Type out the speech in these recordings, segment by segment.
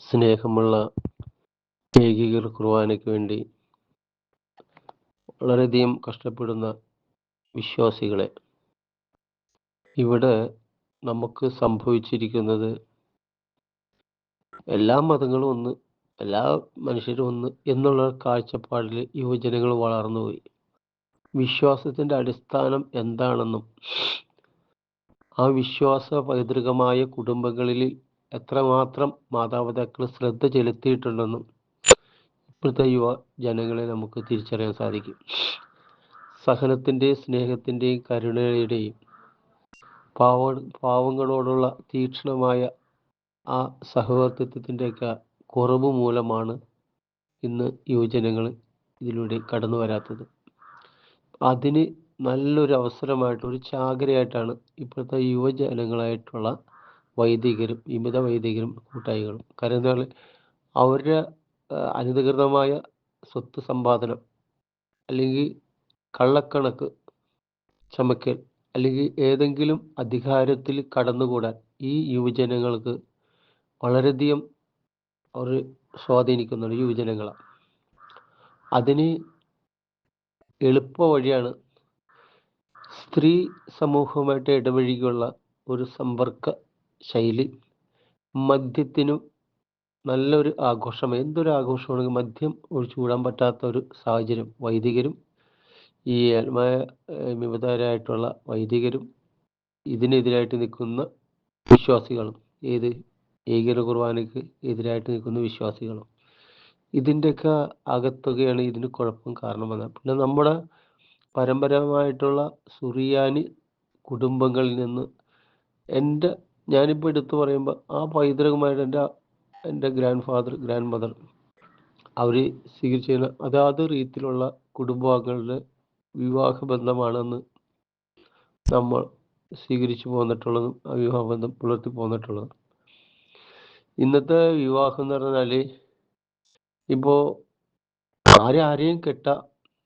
സ്നേഹമുള്ള ഏകീകൃത കുർബാനയ്ക്ക് വേണ്ടി വളരെയധികം കഷ്ടപ്പെടുന്ന വിശ്വാസികളെ ഇവിടെ നമുക്ക് സംഭവിച്ചിരിക്കുന്നത് എല്ലാ മതങ്ങളും ഒന്ന് എല്ലാ മനുഷ്യരും ഒന്ന് എന്നുള്ള കാഴ്ചപ്പാടിൽ യുവജനങ്ങൾ വളർന്നുപോയി വിശ്വാസത്തിന്റെ അടിസ്ഥാനം എന്താണെന്നും ആ വിശ്വാസ പൈതൃകമായ കുടുംബങ്ങളിൽ എത്രമാത്രം മാതാപിതാക്കൾ ശ്രദ്ധ ചെലുത്തിയിട്ടുണ്ടെന്നും ഇപ്പോഴത്തെ യുവ ജനങ്ങളെ നമുക്ക് തിരിച്ചറിയാൻ സാധിക്കും. സഹനത്തിന്റെയും സ്നേഹത്തിന്റെയും കരുണയുടെയും പാവ പാവങ്ങളോടുള്ള തീക്ഷണമായ ആ സഹവർത്തിത്വത്തിന്റെയൊക്കെ കുറവ് മൂലമാണ് ഇന്ന് യുവജനങ്ങൾ ഇതിലൂടെ കടന്നു വരാത്തത്. അതിന് നല്ലൊരു അവസരമായിട്ട് ഒരു ചാകരയായിട്ടാണ് ഇപ്പോഴത്തെ യുവജനങ്ങളായിട്ടുള്ള വൈദികരും വിമത വൈദികരും കൂട്ടായികളും. എന്താണ് അവരുടെ അനധികൃതമായ സ്വത്ത് സമ്പാദനം അല്ലെങ്കിൽ കള്ളക്കണക്ക് ചമക്കൽ അല്ലെങ്കിൽ ഏതെങ്കിലും അധികാരത്തിൽ കടന്നുകൂടാൻ ഈ യുവജനങ്ങൾക്ക് വളരെയധികം അവർ സ്വാധീനിക്കുന്നുണ്ട് യുവജനങ്ങളെ അതിന് എളുപ്പ വഴിയാണ് സ്ത്രീ സമൂഹവുമായിട്ട് ഇടപഴകിയുള്ള ഒരു സമ്പർക്ക ശൈലി. മദ്യത്തിനും നല്ലൊരു ആഘോഷം. എന്തൊരു ആഘോഷമാണെങ്കിൽ മദ്യം ഒഴിച്ചുകൂടാൻ പറ്റാത്ത ഒരു സാഹചര്യം. വൈദികരും ഈ ആത്മായ വിമതരായിട്ടുള്ള വൈദികരും ഇതിനെതിരായിട്ട് നിൽക്കുന്ന വിശ്വാസികളും ഏത് ഏകീകൃത കുർബാനയ്ക്ക് എതിരായിട്ട് നിൽക്കുന്ന വിശ്വാസികളും ഇതിന്റെയൊക്കെ അകത്തുകയാണ് ഇതിന് കുഴപ്പം കാരണം വന്നത് പിന്നെ നമ്മുടെ പരമ്പരമായിട്ടുള്ള സുറിയാനി കുടുംബങ്ങളിൽ നിന്ന് എന്റെ ഞാനിപ്പോൾ എടുത്തു പറയുമ്പോൾ ആ പൈതൃകമായിട്ട് എന്റെ എന്റെ ഗ്രാൻഡ് ഫാദർ ഗ്രാൻഡ് മദർ അവർ സ്വീകരിച്ചിരുന്ന അതാത് രീതിയിലുള്ള കുടുംബാംഗങ്ങളുടെ വിവാഹ ബന്ധമാണെന്ന് നമ്മൾ സ്വീകരിച്ചു പോന്നിട്ടുള്ളതും ആ വിവാഹ ബന്ധം പുലർത്തി പോന്നിട്ടുള്ളതും. ഇന്നത്തെ വിവാഹം എന്ന് പറഞ്ഞാൽ ഇപ്പോൾ ആരും ആരെയും കെട്ട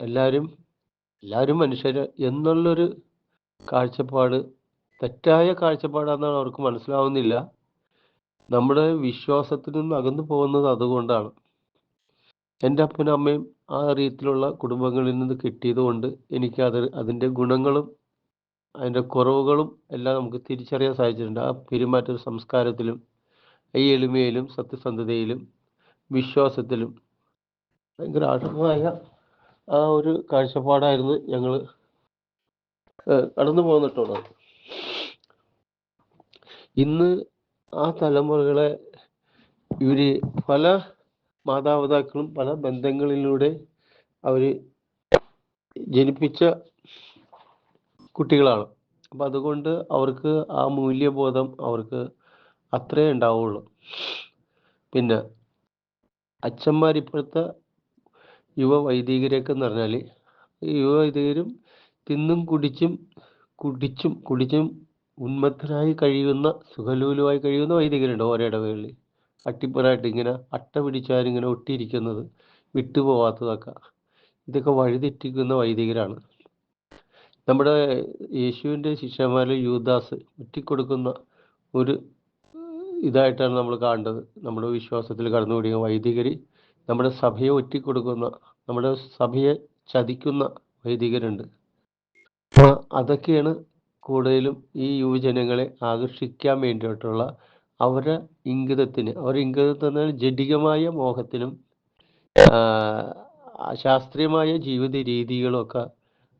എല്ലാവരും എല്ലാവരും മനുഷ്യർ എന്നുള്ളൊരു കാഴ്ചപ്പാട് തെറ്റായ കാഴ്ചപ്പാടാണെന്നാണ് അവർക്ക് മനസ്സിലാവുന്നില്ല. നമ്മുടെ വിശ്വാസത്തിൽ നിന്ന് അകന്നു പോകുന്നത് അതുകൊണ്ടാണ്. എന്റെ അപ്പനും അമ്മയും ആ രീതിയിലുള്ള കുടുംബങ്ങളിൽ നിന്ന് കിട്ടിയത് കൊണ്ട് എനിക്ക് അത് അതിന്റെ ഗുണങ്ങളും അതിന്റെ കുറവുകളും എല്ലാം നമുക്ക് തിരിച്ചറിയാൻ സാധിച്ചിട്ടുണ്ട്. ആ പെരുമാറ്റ സംസ്കാരത്തിലും ഈ എളിമയിലും സത്യസന്ധതയിലും വിശ്വാസത്തിലും ഭയങ്കര ആഴമായ ആ ഒരു കാഴ്ചപ്പാടായിരുന്നു ഞങ്ങൾ കടന്നു പോന്നിട്ടുള്ളത് ഇന്ന് ആ തലമുറകളെ ഇവർ പല മാതാപിതാക്കളും പല ബന്ധങ്ങളിലൂടെ അവർ ജനിപ്പിച്ച കുട്ടികളാണ്. അപ്പം അതുകൊണ്ട് അവർക്ക് ആ മൂല്യബോധം അവർക്ക് അത്രേ ഉണ്ടാവുള്ളൂ. പിന്നെ അച്ഛന്മാർ ഇപ്പോഴത്തെ യുവ വൈദികരൊക്കെ എന്ന് പറഞ്ഞാൽ യുവ വൈദികരും തിന്നും കുടിച്ചും കുടിച്ചും കുടിച്ചും ഉന്മത്തരായി കഴിയുന്ന സുഖലൂലുവായി കഴിയുന്ന വൈദികരുണ്ട് ഓരോ ഇടവേളയിൽ. അട്ടിപ്പറായിട്ട് ഇങ്ങനെ അട്ട പിടിച്ചാലിങ്ങനെ ഒട്ടിയിരിക്കുന്നത് വിട്ടുപോവാത്തതൊക്കെ. ഇതൊക്കെ വഴിതെറ്റിക്കുന്ന വൈദികരാണ്. നമ്മുടെ യേശുവിന്റെ ശിഷ്യന്മാരിൽ യൂദാസ് ഒറ്റിക്കൊടുക്കുന്ന ഒരു ഇതായിട്ടാണ് നമ്മൾ കാണേണ്ടത്. നമ്മുടെ വിശ്വാസത്തിൽ കടന്നുകൂടിയ വൈദികർ നമ്മുടെ സഭയെ ഒറ്റിക്കൊടുക്കുന്ന നമ്മുടെ സഭയെ ചതിക്കുന്ന വൈദികരുണ്ട്. അതൊക്കെയാണ് കൂടുതലും ഈ യുവജനങ്ങളെ ആകർഷിക്കാൻ വേണ്ടിയിട്ടുള്ള അവരുടെ ഇംഗിതത്തിന്. അവരുടെ ഇംഗിതത്തിന് ജഡികമായ മോഹത്തിനും ശാസ്ത്രീയമായ ജീവിത രീതികളൊക്കെ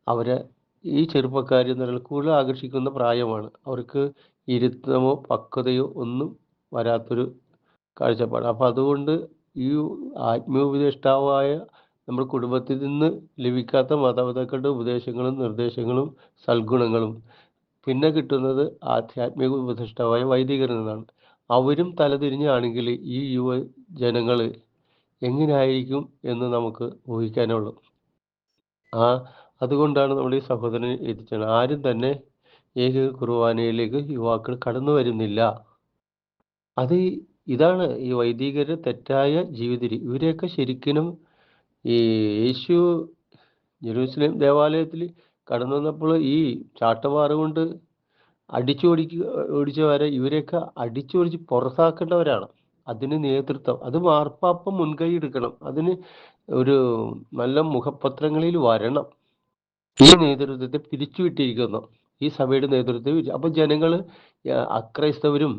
അവരെ ഈ ചെറുപ്പക്കാർ എന്ന് പറഞ്ഞാൽ കൂടുതൽ ആകർഷിക്കുന്ന പ്രായമാണ്. അവർക്ക് ഇരുത്തമോ പക്വതയോ ഒന്നും വരാത്തൊരു കാഴ്ചപ്പാട് അപ്പം അതുകൊണ്ട് ഈ ആത്മീയോപദേഷ്ടാവായ നമ്മുടെ കുടുംബത്തിൽ നിന്ന് ലഭിക്കാത്ത മാതാപിതാക്കളുടെ ഉപദേശങ്ങളും നിർദ്ദേശങ്ങളും സൽഗുണങ്ങളും. പിന്നെ കിട്ടുന്നത് ആധ്യാത്മിക ഉപദിഷ്ടാവായ വൈദികരിൽ നിന്നാണ് അവരും തലതിരിഞ്ഞാണെങ്കിൽ ഈ യുവ ജനങ്ങൾ എങ്ങനെയായിരിക്കും എന്ന് നമുക്ക് ഊഹിക്കാനുള്ളൂ. ആ അതുകൊണ്ടാണ് നമ്മൾ ഈ സഹോദരൻ എത്തിച്ചത്. ആരും തന്നെ ഏക കുർബാനയിലേക്ക് യുവാക്കൾ കടന്നു വരുന്നില്ല. അത് ഇതാണ് ഈ വൈദികരുടെ തെറ്റായ ജീവിത രീതി ഇവരെയൊക്കെ ശരിക്കും ഈ യേശു ജെറൂസലേം ദേവാലയത്തിൽ കടന്നു വന്നപ്പോൾ ഈ ചാട്ടവാറ് കൊണ്ട് അടിച്ചു ഓടിക്കുക ഓടിച്ചവരെ ഇവരെയൊക്കെ അടിച്ചു ഓടിച്ച് പുറത്താക്കേണ്ടവരാണ്. അതിന് നേതൃത്വം അത് മാർപ്പാപ്പ മുൻകൈ എടുക്കണം. അതിന് ഒരു നല്ല മുഖപത്രങ്ങളിൽ വരണം. ഈ നേതൃത്വത്തെ പിരിച്ചുവിട്ടിരിക്കുന്നു ഈ സഭയുടെ നേതൃത്വത്തെ അപ്പൊ ജനങ്ങൾ അക്രൈസ്തവരും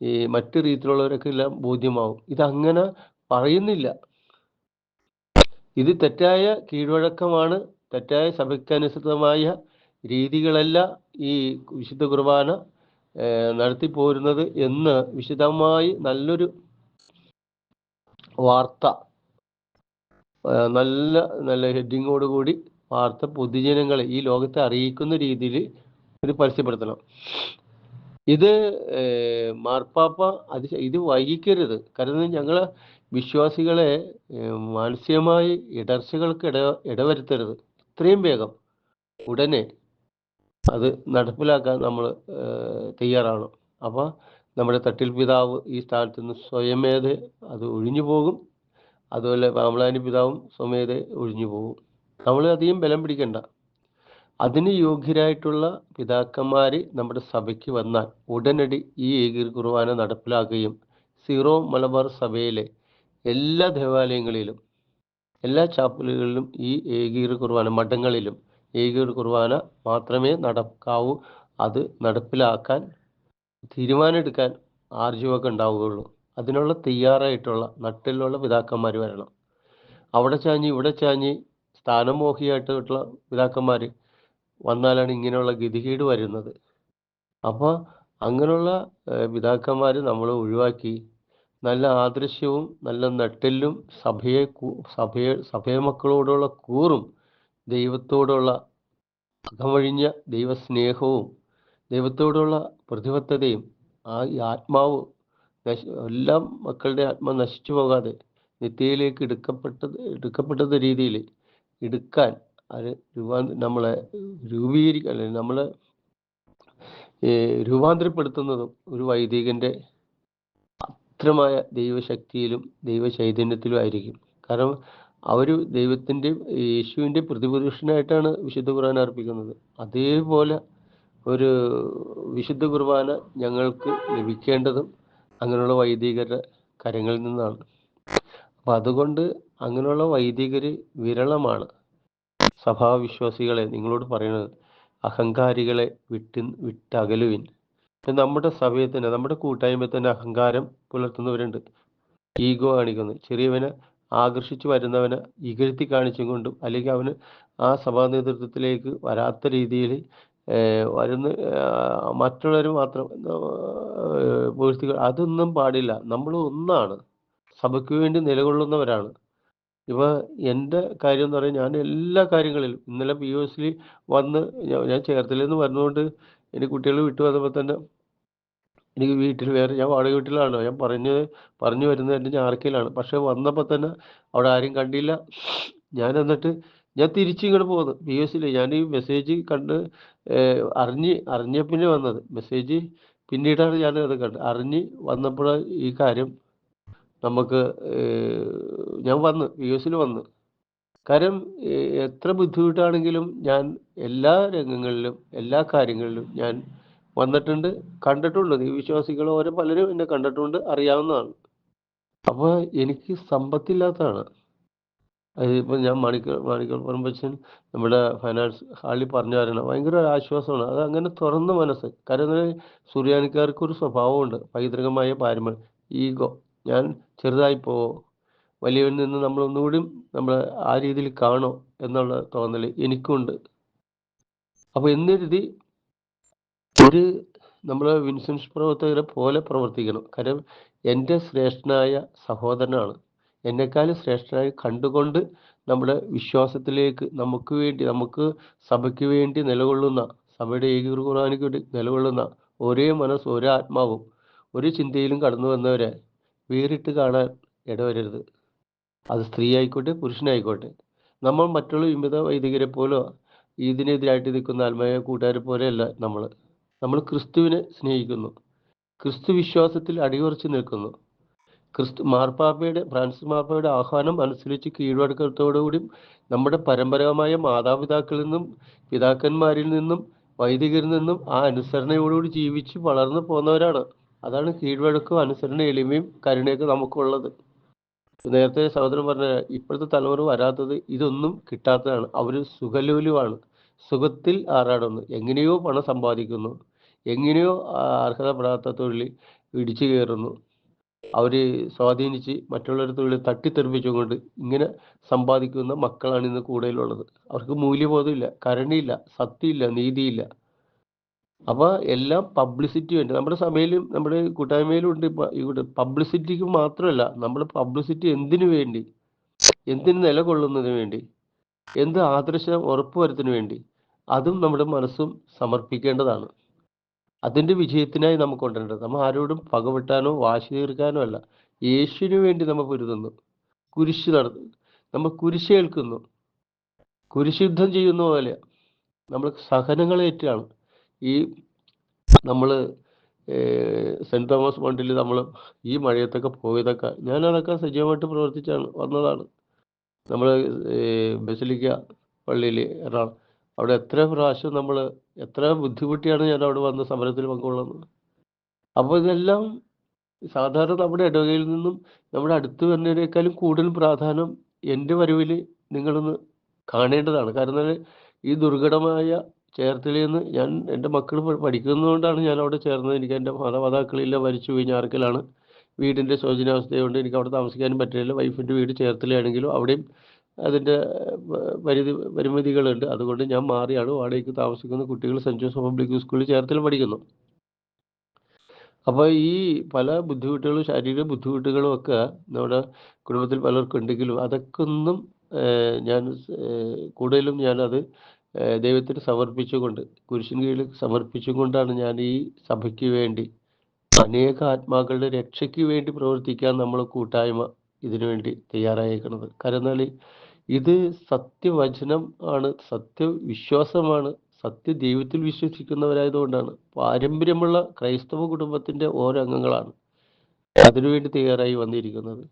ഈ മറ്റു രീതിയിലുള്ളവരൊക്കെ എല്ലാം ബോധ്യമാവും. ഇതങ്ങനെ പറയുന്നില്ല. ഇത് തെറ്റായ കീഴ്വഴക്കമാണ്. തെറ്റായ സഭയ്ക്കനുസൃതമായ രീതികളല്ല ഈ വിശുദ്ധ കുർബാന നടത്തി നടത്തിപ്പോരുന്നത് എന്ന് വിശദമായി നല്ലൊരു വാർത്ത നല്ല നല്ല ഹെഡിങ്ങോട് കൂടി വാർത്ത പൊതുജനങ്ങളെ ഈ ലോകത്തെ അറിയിക്കുന്ന രീതിയിൽ ഇത് പരസ്യപ്പെടുത്തണം. ഇത് മാർപ്പാപ്പ അത് ഇത് വൈകിക്കരുത്. കാരണം ഞങ്ങളെ വിശ്വാസികളെ മാനസികമായി ഇടർച്ചകൾക്ക് ഇട ഇടവരുത്തരുത്. എത്രയും വേഗം ഉടനെ അത് നടപ്പിലാക്കാൻ നമ്മൾ തയ്യാറാണ്. അപ്പോൾ നമ്മുടെ തട്ടിൽ പിതാവ് ഈ സ്ഥാനത്ത് നിന്ന് സ്വയമേത അത് ഒഴിഞ്ഞു പോകും. അതുപോലെ പാമ്പളാനി പിതാവും സ്വമേത ഒഴിഞ്ഞു പോകും. നമ്മൾ അധികം ബലം പിടിക്കണ്ട. അതിന് യോഗ്യരായിട്ടുള്ള പിതാക്കന്മാർ നമ്മുടെ സഭയ്ക്ക് വന്നാൽ ഉടനടി ഈ ഏകീർ കുർബാന നടപ്പിലാക്കുകയും സീറോ മലബാർ സഭയിലെ എല്ലാ ദേവാലയങ്ങളിലും എല്ലാ ചാപ്പലുകളിലും ഈ ഏകീർ കുർബാന മഠങ്ങളിലും ഏകീർ കുർബാന മാത്രമേ നടക്കാവൂ. അത് നടപ്പിലാക്കാൻ തീരുമാനമെടുക്കാൻ ആർജവമൊക്കെ ഉണ്ടാവുകയുള്ളൂ. അതിനുള്ള തയ്യാറായിട്ടുള്ള നട്ടിലുള്ള പിതാക്കന്മാർ വരണം. അവിടെ ചാഞ്ഞ് ഇവിടെ ചാഞ്ഞ് സ്ഥാനമോഹിയായിട്ടുള്ള പിതാക്കന്മാർ വന്നാലാണ് ഇങ്ങനെയുള്ള ഗതികേട് വരുന്നത്. അപ്പോൾ അങ്ങനെയുള്ള പിതാക്കന്മാർ നമ്മൾ ഒഴിവാക്കി നല്ല ആദർശവും നല്ല നട്ടെല്ലും സഭയെ സഭയെ സഭയെ മക്കളോടുള്ള കൂറും ദൈവത്തോടുള്ള അകമഴിഞ്ഞ ദൈവസ്നേഹവും ദൈവത്തോടുള്ള പ്രതിബദ്ധതയും ആ ഈ ആത്മാവ് നശ എല്ലാ മക്കളുടെ ആത്മ നശിച്ചു പോകാതെ നിത്യയിലേക്ക് എടുക്കപ്പെട്ടത് എടുക്കപ്പെട്ടത് രീതിയിൽ എടുക്കാൻ അത് രൂപാ നമ്മളെ രൂപീകരിക്കാൻ അല്ലെങ്കിൽ നമ്മളെ രൂപാന്തരപ്പെടുത്തുന്നതും ഒരു വൈദികന്റെ അത്രമായ ദൈവശക്തിയിലും ദൈവ ചൈതന്യത്തിലും ആയിരിക്കും. കാരണം അവർ ദൈവത്തിന്റെ യേശുവിന്റെ പ്രതിപുരുഷനായിട്ടാണ് വിശുദ്ധ കുർബാന അർപ്പിക്കുന്നത്. അതേപോലെ ഒരു വിശുദ്ധ കുർബാന ഞങ്ങൾക്ക് ലഭിക്കേണ്ടതും അങ്ങനെയുള്ള വൈദികരുടെ കരങ്ങളിൽ നിന്നാണ്. അപ്പം അതുകൊണ്ട് അങ്ങനെയുള്ള വൈദികർ വിരളമാണ് സഭാവിശ്വാസികളെ നിങ്ങളോട് പറയുന്നത് അഹങ്കാരികളെ വിട്ട് വിട്ടകലുവിൻ. നമ്മുടെ സഭയിൽ തന്നെ നമ്മുടെ കൂട്ടായ്മയിൽ തന്നെ അഹങ്കാരം പുലർത്തുന്നവരുണ്ട്. ഈഗോ കാണിക്കുന്നു. ചെറിയവനെ ആകർഷിച്ചു വരുന്നവനെ ഇകഴ്ത്തി കാണിച്ചും കൊണ്ടും അല്ലെങ്കിൽ അവന് ആ സഭാ നേതൃത്വത്തിലേക്ക് വരാത്ത രീതിയിൽ വരുന്ന മറ്റുള്ളവർ മാത്രം ഏർ, അതൊന്നും പാടില്ല. നമ്മൾ ഒന്നാണ്. സഭയ്ക്ക് വേണ്ടി നിലകൊള്ളുന്നവരാണ്. ഇപ്പൊ എന്റെ കാര്യം എന്ന് പറയാൻ ഞാൻ എല്ലാ കാര്യങ്ങളിലും ഇന്നലെ പി ഒ എസിൽ വന്ന് ഞാൻ- ചേർത്തലിൽ നിന്ന് വരുന്നതുകൊണ്ട് എന്റെ കുട്ടികൾ വിട്ടു വന്നപ്പോൾ തന്നെ എനിക്ക് വീട്ടിൽ വേറെ ഞാൻ വാടക വീട്ടിലാണല്ലോ. ഞാൻ പറഞ്ഞു പറഞ്ഞു വരുന്നത് എന്റെ ഞാറക്കയിലാണ്. പക്ഷെ വന്നപ്പോൾ തന്നെ അവിടെ ആരും കണ്ടില്ല. ഞാൻ എന്നിട്ട് ഞാൻ തിരിച്ച് ഇങ്ങോട്ട് പോകുന്നു പി എസ് ഞാൻ ഈ മെസ്സേജ് കണ്ട് അറിഞ്ഞ് അറിഞ്ഞ പിന്നെ വന്നത്. മെസ്സേജ് പിന്നീടാണ് ഞാൻ അത് കണ്ടത് അറിഞ്ഞ് വന്നപ്പോൾ ഈ കാര്യം നമുക്ക് ഞാൻ വന്ന് പി എസ് വന്ന്. കാര്യം എത്ര ബുദ്ധിമുട്ടാണെങ്കിലും ഞാൻ എല്ലാ രംഗങ്ങളിലും എല്ലാ കാര്യങ്ങളിലും ഞാൻ വന്നിട്ടുണ്ട്. കണ്ടിട്ടുണ്ട്. ഈ വിശ്വാസികൾ ഓരോ പലരും എന്നെ കണ്ടിട്ടുണ്ട്. അറിയാവുന്നതാണ്. അപ്പോൾ എനിക്ക് സമ്പത്തില്ലാത്തതാണ്. ഇപ്പൊ ഞാൻ മാണിക്ക മാണിക്കൽ പറമ്പച്ചൻ നമ്മുടെ ഫൈനാൻസ് ഹാളിൽ പറഞ്ഞു തരണം. ഭയങ്കര ഒരു ആശ്വാസമാണ്. അത് അങ്ങനെ തുറന്ന മനസ്സ്. കാരണം സൂര്യാനിക്കാർക്ക് ഒരു സ്വഭാവമുണ്ട്. പൈതൃകമായ പാരമ്പര്യം ഈഗോ ഞാൻ ചെറുതായി പോവോ വലിയവനിൽ നിന്ന് നമ്മൾ ഒന്നുകൂടി നമ്മൾ ആ രീതിയിൽ കാണോ എന്നുള്ള തോന്നൽ എനിക്കുണ്ട്. അപ്പോൾ എന്നിരുതി ഒരു നമ്മൾ വിൻസെൻസ് പ്രവർത്തകരെ പോലെ പ്രവർത്തിക്കണം. കാരണം എന്റെ ശ്രേഷ്ഠനായ സഹോദരനാണ്. എന്നെക്കാളും ശ്രേഷ്ഠനായി കണ്ടുകൊണ്ട് നമ്മുടെ വിശ്വാസത്തിലേക്ക് നമുക്ക് വേണ്ടി നമുക്ക് സഭയ്ക്ക് വേണ്ടി നിലകൊള്ളുന്ന സഭയുടെ ഏകീകൃത കുർബാനയ്ക്ക് വേണ്ടി നിലകൊള്ളുന്ന ഒരേ മനസ്സ് ഒരേ ആത്മാവും ഒരു ചിന്തയിലും കടന്നു വന്നവരെ വേറിട്ട് കാണാൻ ഇടവരരുത്. അത് സ്ത്രീ ആയിക്കോട്ടെ പുരുഷനായിക്കോട്ടെ. നമ്മൾ മറ്റുള്ള വിമത വൈദികരെ പോലോ ഇതിനെതിരായിട്ട് നിൽക്കുന്ന ആത്മീയ കൂട്ടുകാരെ പോലെയല്ല നമ്മൾ. നമ്മൾ ക്രിസ്തുവിനെ സ്നേഹിക്കുന്നു. ക്രിസ്തു വിശ്വാസത്തിൽ അടിയുറച്ചു നിൽക്കുന്നു. ക്രിസ്തു മാർപ്പാപ്പയുടെ ഫ്രാൻസിസ് മാർപ്പാപ്പയുടെ ആഹ്വാനം അനുസരിച്ച് കീഴ്വഴക്കത്തോടുകൂടി നമ്മുടെ പരമ്പരാഗതമായ മാതാപിതാക്കളിൽ നിന്നും പിതാക്കന്മാരിൽ നിന്നും വൈദികരിൽ നിന്നും ആ അനുസരണയോടുകൂടി ജീവിച്ച് വളർന്നു പോകുന്നവരാണ്. അതാണ് കീഴ്വഴക്കും അനുസരണ എളിമയും കരുണയൊക്കെ നമുക്കുള്ളത്. നേരത്തെ സഹോദരൻ പറഞ്ഞ ഇപ്പോഴത്തെ തലമുറ വരാത്തത് ഇതൊന്നും കിട്ടാത്തതാണ്. അവർ സുഖലോലുവാണ്. സുഖത്തിൽ ആറാടുന്നു. എങ്ങനെയോ പണം സമ്പാദിക്കുന്നു. എങ്ങനെയോ അർഹതപ്പെടാത്ത തൊഴിൽ ഇടിച്ചു കയറുന്നു. അവർ സ്വാധീനിച്ച് മറ്റുള്ളവരുടെ തൊഴിൽ തട്ടിത്തെറിപ്പിച്ചുകൊണ്ട് ഇങ്ങനെ സമ്പാദിക്കുന്ന മക്കളാണ് ഇന്ന് കൂടുതലുള്ളത്. അവർക്ക് മൂല്യബോധമില്ല കരുണയില്ല സത്യമില്ല നീതിയില്ല. അപ്പോൾ എല്ലാം പബ്ലിസിറ്റി വേണ്ടി. നമ്മുടെ സഭയിലും നമ്മുടെ കൂട്ടായ്മയിലും ഉണ്ട് ഇവിടെ പബ്ലിസിറ്റിക്ക് മാത്രമല്ല നമ്മൾ പബ്ലിസിറ്റി എന്തിനു വേണ്ടി? എന്തിന് നിലകൊള്ളുന്നതിന് വേണ്ടി? എന്ത് ആദർശം ഉറപ്പുവരുത്തിന് വേണ്ടി അതും നമ്മുടെ മനസ്സും സമർപ്പിക്കേണ്ടതാണ്. അതിന്റെ വിജയത്തിനായി നമുക്ക് കൊണ്ടുവരേണ്ടത്. നമ്മൾ ആരോടും പകവെട്ടാനോ വാശി തീർക്കാനോ അല്ല. യേശുവിന് വേണ്ടി നമ്മൾ പൊരുതുന്നു. കുരിശ് നടന്നു. നമ്മൾ കുരിശേൽക്കുന്നു കുരിശുദ്ധം ചെയ്യുന്ന പോലെ നമ്മൾ സഹനങ്ങളേറ്റാണ് ഈ നമ്മൾ സെന്റ് തോമസ് മണ്ടിൽ നമ്മൾ ഈ മഴയത്തൊക്കെ പോയതൊക്കെ ഞാൻ അതൊക്കെ സജീവമായിട്ട് പ്രവർത്തിച്ചാണ് വന്നതാണ്. നമ്മൾ ബസിലിക്ക പള്ളിയിൽ എറണാകുളം അവിടെ എത്ര പ്രാവശ്യം നമ്മൾ എത്ര ബുദ്ധിമുട്ടിയാണ് ഞാൻ അവിടെ വന്ന് സമരത്തിൽ പങ്കുകൊള്ളുന്നത്. അപ്പോൾ ഇതെല്ലാം സാധാരണ നമ്മുടെ ഇടവകയിൽ നിന്നും നമ്മുടെ അടുത്ത് വരുന്നതിനേക്കാളും കൂടുതൽ പ്രാധാന്യം എന്റെ വരവിൽ നിങ്ങളൊന്ന് കാണേണ്ടതാണ്. കാരണം ഈ ദുർഘടമായ ചേർത്തലയിൽ നിന്ന് ഞാൻ എന്റെ മക്കൾ പഠിക്കുന്നതുകൊണ്ടാണ് ഞാൻ അവിടെ ചേർന്നത്. എനിക്ക് എന്റെ മാതാപിതാക്കളില്ല മരിച്ചു പോയി ഞാർക്കലാണ്. വീടിന്റെ ശോചനാവസ്ഥയുണ്ട് എനിക്ക് അവിടെ താമസിക്കാനും പറ്റില്ല. വൈഫിന്റെ വീട് ചേർത്തലയാണെങ്കിലും അവിടെയും അതിന്റെ പരിധി പരിമിതികളുണ്ട്. അതുകൊണ്ട് ഞാൻ മാറിയാണ് വാടകയ്ക്ക് താമസിക്കുന്ന കുട്ടികൾ സെന്റ് ജോസഫ് പബ്ലിക് സ്കൂളിൽ ചേർത്തല പഠിക്കുന്നു. അപ്പോൾ ഈ പല ബുദ്ധിമുട്ടുകളും ശാരീരിക ബുദ്ധിമുട്ടുകളും ഒക്കെ നമ്മുടെ കുടുംബത്തിൽ പലർക്കും ഉണ്ടെങ്കിലും അതൊക്കെ ഒന്നും ഞാൻ കൂടുതലും ഞാനത് ദൈവത്തിന് സമർപ്പിച്ചുകൊണ്ട് കുരിശിൻ കീഴിൽ സമർപ്പിച്ചുകൊണ്ടാണ് ഞാൻ ഈ സഭയ്ക്ക് വേണ്ടി അനേക ആത്മാക്കളുടെ രക്ഷയ്ക്ക് വേണ്ടി പ്രവർത്തിക്കാൻ നമ്മൾ കൂട്ടായ്മ ഇതിനുവേണ്ടി തയ്യാറായേക്കുന്നത് കാരണം ഇത് സത്യവചനം ആണ് സത്യവിശ്വാസമാണ് സത്യ ദൈവത്തിൽ വിശ്വസിക്കുന്നവരായതുകൊണ്ടാണ്. പാരമ്പര്യമുള്ള ക്രൈസ്തവ കുടുംബത്തിന്റെ ഓരോ അംഗങ്ങളാണ് അതിനുവേണ്ടി തയ്യാറായി വന്നിരിക്കുന്നത്.